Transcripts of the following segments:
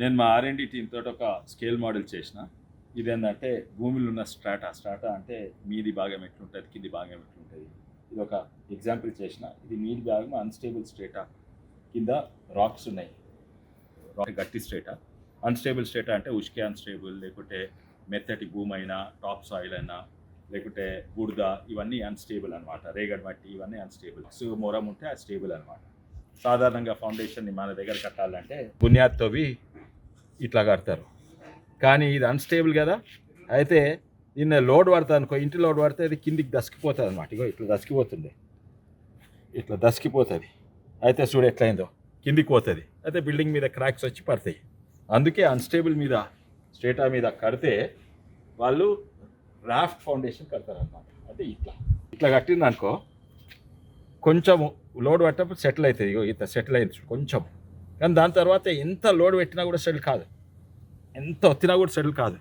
నేను మా RMD team తోటి ఒక స్కేల్ మోడల్ చేసిన. ఇదేంటంటే భూమిలో ఉన్న స్ట్రాటా స్ట్రాటా అంటే మీది భాగం ఎట్లుంటుంది కింది భాగం ఎట్లుంటుంది. ఇది ఒక ఎగ్జాంపుల్ చేసిన. ఇది మీది భాగం అన్స్టేబుల్ స్ట్రేటా కింద రాక్స్ ఉన్నాయి. రాక్ గట్టి స్ట్రేటా అన్స్టేబుల్ స్ట్రేటా అంటే ఉష్కే అన్స్టేబుల్ లేకుంటే మెత్తటి భూమి అయినా టాప్ సాయిల్ అయినా లేకుంటే బుడద ఇవన్నీ అన్స్టేబుల్ అనమాట రేగడి మట్టి ఇవన్నీ అన్స్టేబుల్ సో మొరం ఉంటే అది స్టేబుల్ అనమాట సాధారణంగా ఫౌండేషన్ని మన దగ్గర కట్టాలంటే బునియాద్తోవి ఇట్లా కడతారు. కానీ ఇది అన్స్టేబుల్ కదా. అయితే నిన్న లోడ్ పడుతుంది అనుకో ఇంటి లోడ్ పడితే అది కిందికి దసికిపోతుంది అనమాట ఇగో ఇట్లా దసికిపోతుంది ఇట్లా దసికిపోతుంది. అయితే చూడు ఎట్లయిందో. కిందికి పోతుంది. అయితే బిల్డింగ్ మీద క్రాక్స్ వచ్చి పడతాయి. అందుకే అన్స్టేబుల్ మీద స్టేటా మీద కడితే వాళ్ళు రాఫ్ట్ ఫౌండేషన్ కడతారు అనమాట అంటే ఇట్లా. ఇట్లా కట్టిందనుకో కొంచెం లోడ్ పట్టేటప్పుడు సెటిల్ అవుతుంది. ఇగో ఇంత సెటిల్ అయింది కొంచెం కానీ దాని తర్వాత ఎంత లోడ్ పెట్టినా కూడా సెటిల్ కాదు. ఎంత వచ్చినా కూడా సెటిల్ కాదు.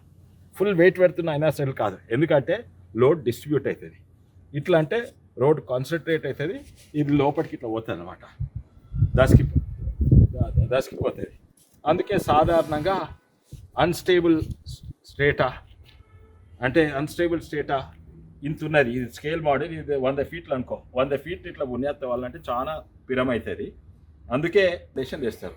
ఫుల్ వెయిట్ పెడుతున్నా అయినా సెటిల్ కాదు. ఎందుకంటే లోడ్ డిస్ట్రిబ్యూట్ అవుతుంది. ఇట్లా అంటే రోడ్ కాన్సన్ట్రేట్ అవుతుంది. ఇది లోపలికి ఇట్లా పోతుంది అనమాట దశకి దశకిపోతుంది అందుకే సాధారణంగా అన్స్టేబుల్ స్టేటా అంటే అన్స్టేబుల్ స్టేటా ఇంత ఉన్నది. ఇది స్కేల్ మోడల్ ఇది వంద ఫీట్లు అనుకో. వంద ఫీట్ ఇట్లా బునియాద్ వాళ్ళంటే చాలా పిరమవుతుంది అందుకే దేశం చేస్తారు.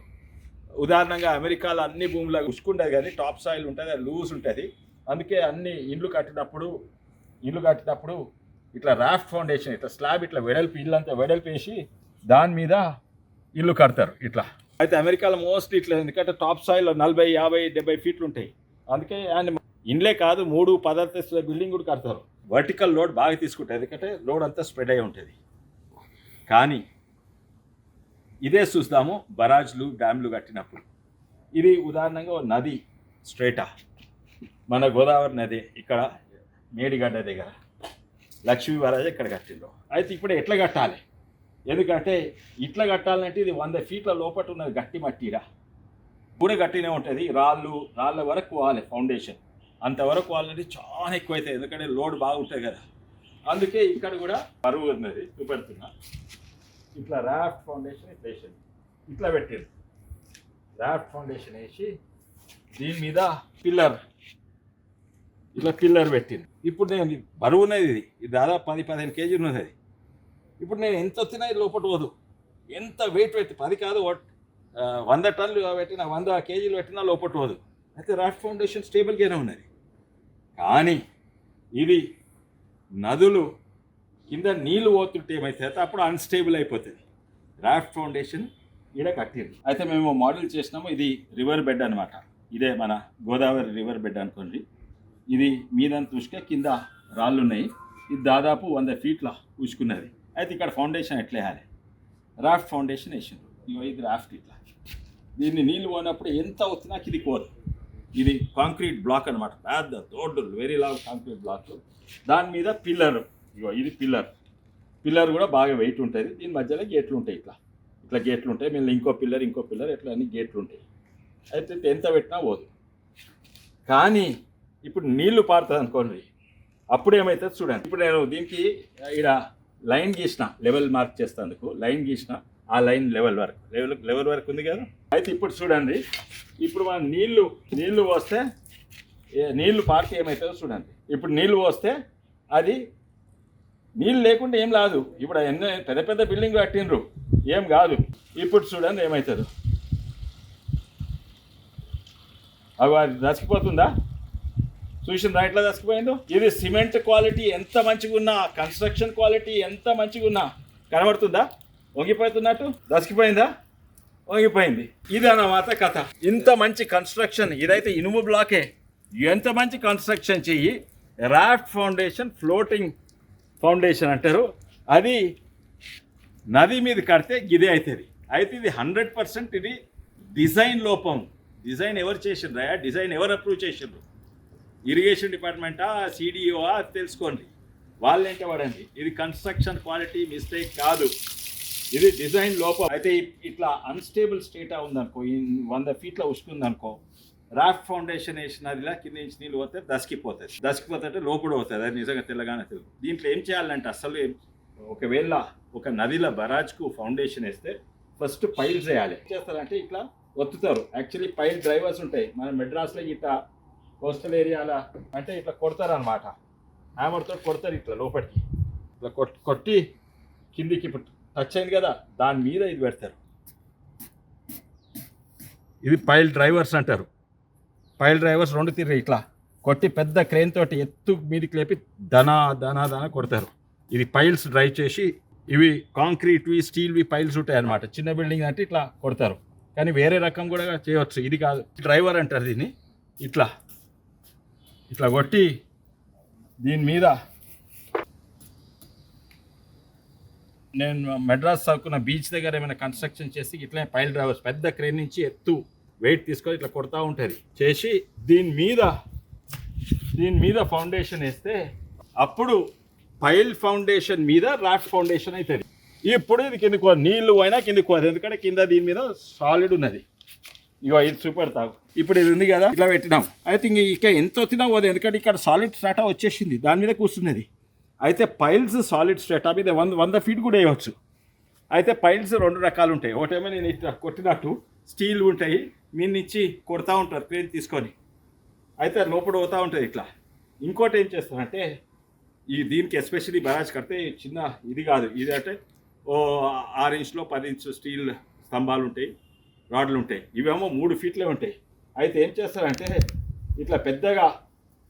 ఉదాహరణంగా అమెరికాలో అన్ని భూములు ఉసుకుంటుంది కానీ టాప్ సాయిల్ ఉంటుంది అది లూజ్ ఉంటుంది. అందుకే అన్ని ఇండ్లు కట్టినప్పుడు ఇల్లు కట్టినప్పుడు ఇట్లా రాఫ్ట్ ఫౌండేషన్ ఇట్లా స్లాబ్ ఇట్లా వెడల్పు ఇల్లు అంతా వెడల్పు వేసి దాని మీద ఇల్లు కడతారు ఇట్లా. అయితే అమెరికాలో మోస్ట్లీ ఇట్లా ఎందుకంటే టాప్ సాయిల్లో నలభై యాభై డెబ్బై ఫీట్లు ఉంటాయి. అందుకే ఆయన ఇండ్లే కాదు మూడు పదార్థ బిల్డింగ్ కూడా కడతారు. వర్టికల్ లోడ్ బాగా తీసుకుంటాయి ఎందుకంటే లోడ్ అంతా స్ప్రెడ్ అయి ఉంటుంది. కానీ ఇదే చూస్తాము బరాజ్లు డ్యామ్లు కట్టినప్పుడు. ఇది ఉదాహరణంగా నది స్ట్రేటా. మన గోదావరి నది ఇక్కడ మేడిగడ్డ దగ్గర. లక్ష్మీ బరాజ్ ఇక్కడ కట్టిండ్రు అయితే ఇప్పుడు ఎట్లా కట్టాలి? ఎందుకంటే ఇట్లా కట్టాలంటే ఇది వంద ఫీట్ల లోపల ఉన్నది గట్టి మట్టిరా. కూడా గట్టినే ఉంటుంది రాళ్ళు రాళ్ళ వరకు పోవాలి ఫౌండేషన్. అంతవరకు వాళ్ళంటే చాలా ఎక్కువ అవుతాయి ఎందుకంటే లోడ్ బాగుంటుంది కదా. అందుకే ఇక్కడ కూడా బరువు ఉన్నది చూపెడుతున్నా. ఇట్లా రాఫ్ట్ ఫౌండేషన్ ఇట్లా వేసింది. ఇట్లా పెట్టింది రాఫ్ట్ ఫౌండేషన్ వేసి దీని మీద పిల్లర్ ఇట్లా పిల్లర్ పెట్టింది ఇప్పుడు నేను బరువు ఉన్నది ఇది. ఇది దాదాపు పది పదిహేను కేజీలు ఉన్నది అది. ఇప్పుడు నేను ఎంత వచ్చినా ఇది లోపల పోదు. ఎంత వెయిట్ పెట్టి పది కాదు వంద టన్నులు పెట్టినా వంద కేజీలు పెట్టినా లోపల పోదు. అయితే రాఫ్ట్ ఫౌండేషన్ స్టేబుల్గానే ఉన్నది. కానీ ఇది నదులు కింద నీళ్ళు పోతుంటే ఏమైతే అప్పుడు అన్స్టేబుల్ అయిపోతుంది. రాఫ్ట్ ఫౌండేషన్ ఈడ కట్టింది అయితే మేము మోడల్ చేసినాము ఇది రివర్ బెడ్ అనమాట ఇదే మన గోదావరి రివర్ బెడ్ అనుకోండి. ఇది మీదంత ఉసుక కింద రాళ్ళు ఉన్నాయి ఇది దాదాపు వంద ఫీట్ల ఉసుకున్నది అయితే ఇక్కడ ఫౌండేషన్ ఎట్లా వేయాలి? రాఫ్ట్ ఫౌండేషన్ వేసిండ్రు. ఇగో ఇది రాఫ్ట్ ఇట్లా. దీన్ని నీళ్ళు పోయినప్పుడు ఎంత వచ్చినా ఇది కోదు ఇది కాంక్రీట్ బ్లాక్ అనమాట పెద్ద తోడు వెరీ లాంగ్ కాంక్రీట్ బ్లాక్ దాని మీద పిల్లర్ ఇది పిల్లర్. పిల్లర్ కూడా బాగా వెయిట్ ఉంటుంది. దీని మధ్యలో గేట్లు ఉంటాయి ఇట్లా. ఇట్లా గేట్లు ఉంటాయి. మళ్ళీ ఇంకో పిల్లర్ ఇంకో పిల్లర్ ఇట్లా అన్ని గేట్లు ఉంటాయి. అయితే ఎంత పెట్టినా పోదు. కానీ ఇప్పుడు నీళ్ళు పారుతుంది అనుకోండి అప్పుడు ఏమవుతుంది చూడండి. ఇప్పుడు నేను దీనికి ఇక్కడ లైన్ గీసిన లెవెల్ మార్క్ చేస్తాను లైన్ గీసిన ఆ లైన్ లెవెల్ వరకు. లెవెల్ లెవెల్ వరకు ఉంది కదా? అయితే ఇప్పుడు చూడండి ఇప్పుడు మనం నీళ్ళు నీళ్ళు పోస్తే ఏ- నీళ్ళు పార్టీ ఏమవుతుందో చూడండి. ఇప్పుడు నీళ్ళు పోస్తే అది నీళ్ళు లేకుండా ఏం రాదు. ఇప్పుడు ఎన్నో పెద్ద పెద్ద బిల్డింగ్ కట్టిండ్రు. ఏం కాదు. ఇప్పుడు చూడండి ఏమవుతుందో అవి అది దసికిపోతుందా? చూసిందా ఎట్లా దసికిపోయిందో? ఇది సిమెంట్ క్వాలిటీ ఎంత మంచిగా ఉన్నా కన్స్ట్రక్షన్ క్వాలిటీ ఎంత మంచిగా ఉన్నా కనబడుతుందా? వంగిపోతున్నట్టు? దసికిపోయిందా? వంగిపోయింది. ఇది అన్నమాట కథ. ఇంత మంచి కన్స్ట్రక్షన్ ఇదైతే ఇనుము బ్లాకే. ఎంత మంచి కన్స్ట్రక్షన్ చెయ్యి రాఫ్ట్ ఫౌండేషన్ ఫ్లోటింగ్ ఫౌండేషన్ అంటారు. అది నది మీద కడితే గిదే అవుతుంది అయితే ఇది హండ్రెడ్ పర్సెంట్ ఇది డిజైన్ లోపం. డిజైన్ ఎవరు చేసిండ్రా డిజైన్ ఎవరు అప్రూవ్ చేసిండ్రు? ఇరిగేషన్ డిపార్ట్మెంటా సిడిఓఆ తెలుసుకోండి. వాళ్ళేంటే పడండి ఇది కన్స్ట్రక్షన్ క్వాలిటీ మిస్టేక్ కాదు. ఇది డిజైన్ లోపం. అయితే ఇట్లా అన్స్టేబుల్ స్టేటా ఉందనుకో వంద ఫీట్ల ఉసుకుందనుకో రాఫ్ ఫౌండేషన్ వేసినదిలా కింద నుంచి నీళ్ళు పోతే దసికిపోతుంది. దసికిపోతే లోపల పోతుంది. అది నిజంగా తెల్లగానే తెలుగు దీంట్లో ఏం చేయాలంటే అసలు ఒకవేళ ఒక నదిల బరాజ్కు ఫౌండేషన్ వేస్తే ఫస్ట్ పైల్స్ వేయాలి. ఏం చేస్తారంటే ఇట్లా ఒత్తుతారు. యాక్చువల్లీ పైల్ డ్రైవర్స్ ఉంటాయి. మన మెడ్రాస్లో ఇట్లా కోస్టల్ ఏరియాల అంటే ఇట్లా కొడతారు అనమాట హ్యామర్తో కొడతారు ఇట్లా లోపలికి. ఇట్లా కొట్ కొట్టి కిందికి ఇప్పుడు టచ్ అయింది కదా దాని మీద ఇది పెడతారు. ఇది పైల్ డ్రైవర్స్ అంటారు. పైల్ డ్రైవర్స్ రెండు తీరు ఇట్లా కొట్టి పెద్ద క్రేన్ తోటి ఎత్తు మీదకి లేపి దనా దనా దనా కొడతారు. ఇది పైల్స్ డ్రైవ్ చేసి ఇవి కాంక్రీట్వి స్టీల్వి పైల్స్ ఉంటాయి అన్నమాట. చిన్న బిల్డింగ్ అంటే ఇట్లా కొడతారు. కానీ వేరే రకం కూడా చేయవచ్చు ఇది కాదు. డ్రైవర్ అంటారు దీన్ని. ఇట్లా. ఇట్లా కొట్టి దీని మీద నేను మెడ్రాస్ చదువుకున్న బీచ్ దగ్గర ఏమైనా కన్స్ట్రక్షన్ చేసి ఇట్లా పైల్ డ్రైవర్స్ పెద్ద క్రేన్ నుంచి ఎత్తు వెయిట్ తీసుకొని ఇట్లా కొడతా ఉంటుంది. చేసి దీని మీద దీని మీద ఫౌండేషన్ వేస్తే అప్పుడు పైల్ ఫౌండేషన్ మీద రాఫ్ట్ ఫౌండేషన్ అవుతుంది ఇప్పుడు ఇది కిందకు నీళ్ళు పోయినా కిందకు పోదు ఎందుకంటే కింద దీని మీద సాలిడ్ ఉన్నది. ఇగో ఇది సూపర్ తాగు. ఇప్పుడు ఇది ఉంది కదా ఇట్లా పెట్టినాం. అయితే ఇంక ఇక ఎంత వచ్చినా పోదు. ఎందుకంటే ఇక్కడ సాలిడ్ స్ట్రాటా వచ్చేసింది. దాని మీద కూర్చున్నది. అయితే పైల్స్ సాలిడ్ స్ట్రాటా మీద వంద వంద ఫీట్ కూడా వేయవచ్చు. అయితే పైల్స్ రెండు రకాలు ఉంటాయి. ఒకటేమో నేను ఇట్లా కొట్టినట్టు స్టీల్ ఉంటాయి. మీ నుంచి కొడతా ఉంటారు క్రేన్ తీసుకొని. అయితే లోపల పోతూ ఉంటుంది ఇట్లా. ఇంకోటి ఏం చేస్తారంటే ఈ దీనికి ఎస్పెషల్లీ బరాజ్ కడితే చిన్న ఇది కాదు. ఇది అంటే ఓ ఆరు ఇంచులో పది ఇంచు స్టీల్ స్తంభాలు ఉంటాయి రాడ్లు ఉంటాయి. ఇవేమో మూడు ఫీట్లే ఉంటాయి. అయితే ఏం చేస్తారంటే ఇట్లా పెద్దగా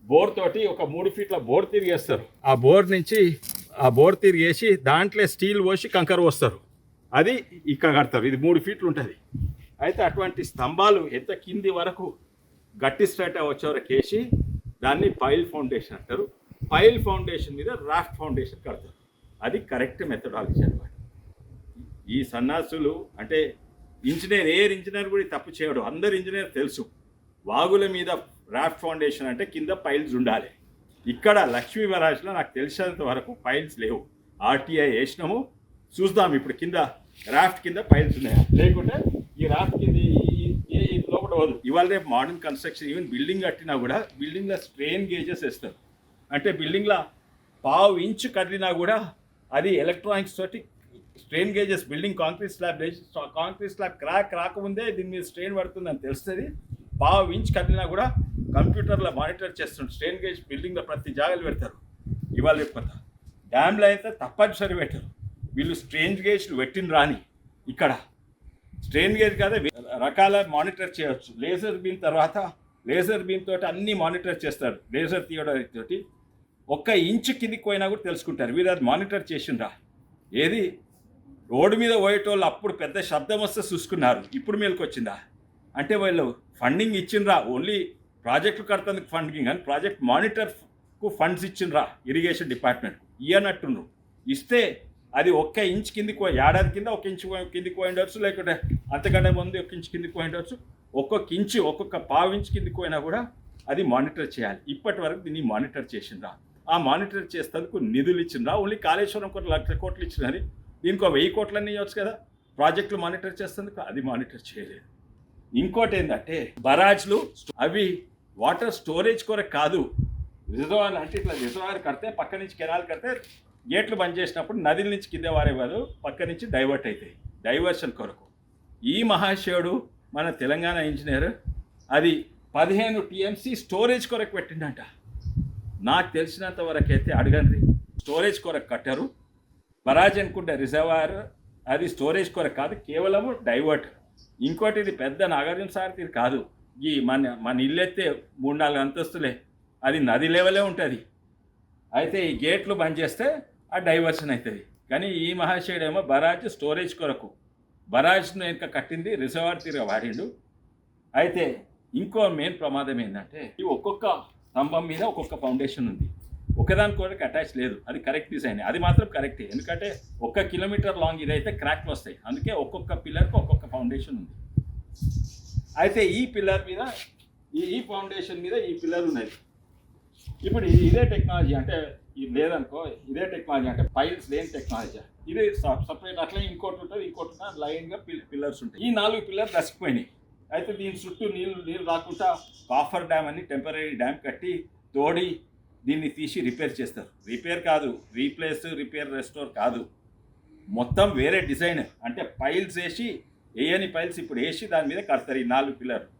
బోర్ తోటి ఒక మూడు ఫీట్ల బోర్ తిరిగేస్తారు. ఆ బోర్ నుంచి ఆ బోర్ తిరిగేసి దాంట్లో స్టీల్ పోసి కంకర పోస్తారు. అది ఇక్కడ కడతారు. ఇది మూడు ఫీట్లు ఉంటుంది. అయితే అటువంటి స్తంభాలు ఎంత కింది వరకు గట్టి స్ట్రైట్ వచ్చే వేసి దాన్ని పైల్ ఫౌండేషన్ అంటారు. పైల్ ఫౌండేషన్ మీద రాఫ్ట్ ఫౌండేషన్ కడతారు. అది కరెక్ట్ మెథడాలజీ అనమాట ఈ సన్నాసులు అంటే ఇంజనీర్ ఏ ఇంజనీర్ కూడా తప్పు చేయడు. అందరు ఇంజనీర్ తెలుసు. వాగుల మీద రాఫ్ట్ ఫౌండేషన్ అంటే కింద పైల్స్ ఉండాలి. ఇక్కడ లక్ష్మీ వరాజ్లో నాకు తెలిసినంత వరకు పైల్స్ లేవు. ఆర్టీఐ వేసినాము. చూద్దాం ఇప్పుడు కింద రాఫ్ట్ కింద పైల్స్ ఉన్నాయి? లేకుంటే ఈ రాఫ్ట్ ఈ- లోపల పోదు ఇవాళ రేపు మోడర్న్ కన్స్ట్రక్షన్ ఈవెన్ బిల్డింగ్ కట్టినా కూడా బిల్డింగ్లో స్ట్రెయిన్ గేజెస్ వేస్తారు. అంటే బిల్డింగ్లో పావు ఇంచు కదిలినా కూడా అది ఎలక్ట్రానిక్స్ తోటి strain gauges building concrete slab concrete slab crack రాకముందే దీని మీద స్ట్రెయిన్ పడుతుందని తెలుస్తుంది. పావు ఇంచ్ కదిలినా కూడా కంప్యూటర్లో మానిటర్ చేస్తుంటారు స్ట్రెయిన్ గేజ్ బిల్డింగ్లో ప్రతి జాగాలు పెడతారు. ఇవాళ రేపు కొత్త. డ్యామ్లో అయితే తప్పనిసరి పెట్టరు. వీళ్ళు స్ట్రెయిన్ గేజ్లు పెట్టిన రాని ఇక్కడ. స్ట్రెయిన్ గేజ్ కాదే రకాల మానిటర్ చేయవచ్చు లేజర్ బీమ్ తర్వాత లేజర్ బీమ్ తోటి అన్ని మానిటర్ చేస్తారు. లేజర్ తీయడం తోటి. ఒక్క ఇంచు కిందికి పోయినా కూడా తెలుసుకుంటారు. వీరు అది మానిటర్ చేసిండ్రా. ఏది? రోడ్డు మీద పోయేటోళ్ళు అప్పుడు పెద్ద శబ్దం వస్తే చూసుకున్నారు. ఇప్పుడు మేలుకు వచ్చిందా అంటే వాళ్ళు ఫండింగ్ ఇచ్చిండ్రా. ఓన్లీ ప్రాజెక్టు కడతందుకు ఫండింగ్ కానీ ప్రాజెక్ట్ మానిటర్కు ఫండ్స్ ఇచ్చిండ్రా ఇరిగేషన్ డిపార్ట్మెంట్కు. ఇయ్యనట్టుండ్రు. ఇస్తే అది ఒక్క ఇంచ్ కిందికి పోయి ఏడాది కింద ఒక ఇంచు పోయి- కిందికి పోయి ఉండొచ్చు లేకుంటే అంతకంటే ముందు ఒక ఇంచు కిందికి పోయి ఉండొచ్చు ఒక్కొక్క ఇంచు ఒక్కొక్క పావు ఇంచు కిందికి పోయినా కూడా అది మానిటర్ చేయాలి. ఇప్పటి వరకు దీన్ని మానిటర్ చేసిండ్రా. ఆ మానిటర్ చేసేందుకు నిధులు ఇచ్చిండ్రా. ఓన్లీ కాళేశ్వరం కొన్ని లక్ష కోట్లు ఇచ్చినని దీనికి వెయ్యి కోట్లన్నీ ఇవ్వచ్చు కదా. ప్రాజెక్టులు మానిటర్ చేసేందుకు అది మానిటర్ చేయలేదు. ఇంకోటి ఏంటంటే బరాజ్లు అవి వాటర్ స్టోరేజ్ కొరకు కాదు. రిజర్వాయర్ అంటే ఇట్లా రిజర్వాయర్ కడితే పక్క నుంచి కెనాల్ కడితే గేట్లు బంద్ చేసినప్పుడు నదిల నుంచి కింద వారే కాదు పక్క నుంచి డైవర్ట్ అవుతాయి డైవర్షన్ కొరకు. ఈ మహాశివుడు మన తెలంగాణ ఇంజనీర్ అది పదిహేను టీఎంసీ స్టోరేజ్ కొరకు పెట్టిండంట. నాకు తెలిసినంత వరకు అయితే అడగండి. స్టోరేజ్ కొరకు కట్టారు. బరాజ్ అనుకుంట రిజర్వాయర్ అది స్టోరేజ్ కొరకు కాదు కేవలము డైవర్ట్ ఇంకోటి ఇది పెద్ద నాగార్జున సారథి కాదు. ఈ మన మన ఇల్లెత్తే మూడు నాలుగు అంతస్తులే. అది నది లెవెలే ఉంటుంది. అయితే ఈ గేట్లు బంద్ చేస్తే ఆ డైవర్షన్ అవుతుంది కానీ ఈ మహాశయుడేమో బరాజ్ స్టోరేజ్ కొరకు బరాజ్ను ఇంకా కట్టింది రిజర్వాయర్ తీరుగా వాడిండు. అయితే ఇంకో మెయిన్ ప్రమాదం ఏంటంటే ఈ ఒక్కొక్క స్తంభం మీద ఒక్కొక్క ఫౌండేషన్ ఉంది. ఒకదాని కొరకు అటాచ్ లేదు. అది కరెక్ట్ డిజైన్ అది మాత్రం కరెక్టే ఎందుకంటే ఒక్క కిలోమీటర్ లాంగ్ ఇదైతే క్రాక్లు వస్తాయి. అందుకే ఒక్కొక్క పిల్లర్కి ఒక్కొక్క ఫౌండేషన్ ఉంది. అయితే ఈ పిల్లర్ మీద ఈ ఈ ఫౌండేషన్ మీద ఈ పిల్లర్ ఉన్నది. ఇప్పుడు ఇదే టెక్నాలజీ అంటే ఇది లేదనుకో ఇదే టెక్నాలజీ అంటే పైల్స్ లేని టెక్నాలజీ ఇది సపరేట్ అట్లా ఇంకోటి ఉంటుంది ఇంకోటి ఉంటుంది లైన్గా పిల్లర్స్ ఉంటాయి. ఈ నాలుగు పిల్లర్స్ దసిపోయినాయి. అయితే దీని చుట్టూ నీళ్ళు నీళ్ళు రాకుండా కాఫర్ డ్యామ్ అని టెంపరీ డ్యామ్ కట్టి తోడి దీన్ని తీసి రిపేర్ చేస్తారు. రిపేర్ కాదు రీప్లేస్ రిపేర్ రెస్టోర్ కాదు. మొత్తం వేరే డిజైన్ అంటే పైల్స్ వేసి వేయని పైల్స్ ఇప్పుడు వేసి దాని మీద కడతారు ఈ నాలుగు పిల్లర్లు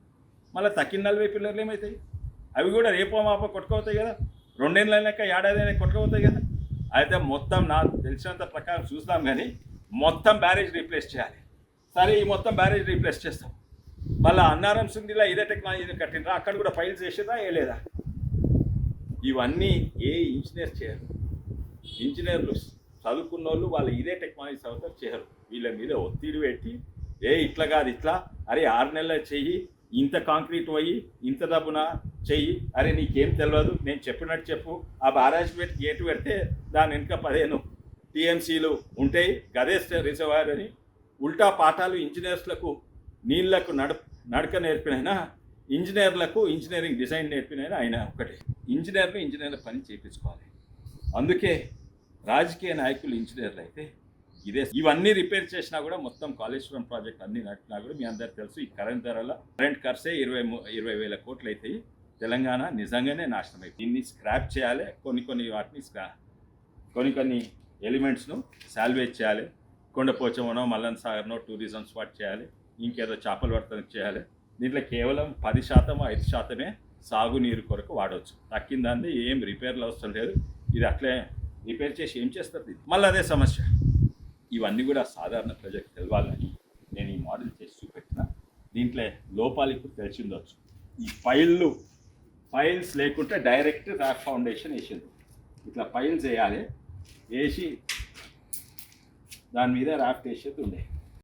మళ్ళీ తక్కిన నలభై పిల్లర్లు ఏమవుతాయి అవి కూడా రేపో మాపో కొట్టుకోతాయి కదా. రెండేళ్ళ లెక్క ఏడాది అయినా కొట్టుకోవుతాయి కదా. అయితే మొత్తం నాకు తెలిసినంత ప్రకారం చూస్తాం కానీ మొత్తం బ్యారేజ్ రీప్లేస్ చేయాలి. సరే ఈ మొత్తం బ్యారేజ్ రీప్లేస్ చేస్తాం. మళ్ళీ అన్నారం సుందిలా ఇదే టెక్నాలజీ కట్టినరా అక్కడ కూడా ఫైల్స్ వేసేదా వేయలేదా ఇవన్నీ ఏ ఇంజనీర్ చేయరు. ఇంజనీర్లు చదువుకున్న వాళ్ళు వాళ్ళు ఇదే టెక్నాలజీ చదువుతారు చేయరు. వీళ్ళ మీద ఒత్తిడి పెట్టి ఏ ఇట్లా కాదు ఇట్లా. అరే ఆరు నెలలు చెయ్యి ఇంత కాంక్రీట్ పోయి ఇంత డబ్బున? చెయ్యి. అరే నీకేం తెలియదు నేను చెప్పినట్టు చెప్పు. ఆ బారాజ్పేట్ గేటు పెడితే దాని వెనుక పదిహేను టీఎంసీలు ఉంటాయి. గదే రిజర్వాయర్ అని ఉల్టా పాఠాలు ఇంజనీర్స్లకు నీళ్ళకు నడ నడక నేర్పినైనా ఇంజనీర్లకు ఇంజనీరింగ్ డిజైన్ నేర్పినైనా ఆయన ఒకటే ఇంజనీర్లు ఇంజనీర్ల పని చేయించుకోవాలి అందుకే రాజకీయ నాయకులు ఇంజనీర్లు అయితే ఇదే. ఇవన్నీ రిపేర్ చేసినా కూడా మొత్తం కాళేశ్వరం ప్రాజెక్ట్ అన్ని నడిపినా కూడా మీ అందరికి తెలుసు. ఈ కరెంట్ ధరల కరెంట్ ఖర్చే ఇరవై ఇరవై వేల కోట్లు అవుతాయి తెలంగాణ నిజంగానే నాశనం దీన్ని స్క్రాప్ చేయాలి కొన్ని కొన్ని వాటిని స్క్రా కొన్ని కొన్ని ఎలిమెంట్స్ను సాల్వేజ్ చేయాలి. కొండపోచమనో మల్లన్ సాగర్నో టూరిజం స్పాట్ చేయాలి. ఇంకేదో చేపలు వర్తన చేయాలి. దీంట్లో కేవలం పది శాతం ఐదు శాతమే సాగునీరు కొరకు వాడవచ్చు. తక్కిన దాన్ని ఏం రిపేర్లు అవసరం లేదు. ఇది అట్లే రిపేర్ చేసి ఏం చేస్తుంది ఇది? మళ్ళీ అదే సమస్య. ఇవన్నీ కూడా సాధారణ ప్రజలకు తెలవాలని నేను ఈ మోడల్ చేసి చూపెట్టిన. దీంట్లో లోపాలు ఇప్పుడు తెలిసిండొచ్చు ఈ ఫైళ్ళు ఫైల్స్ లేకుంటే డైరెక్ట్ ర్యాప్ ఫౌండేషన్ వేసింది ఇట్లా ఫైల్స్ వేయాలి. వేసి దాని మీద ర్యాఫ్ట్ వేసేది ఉండే.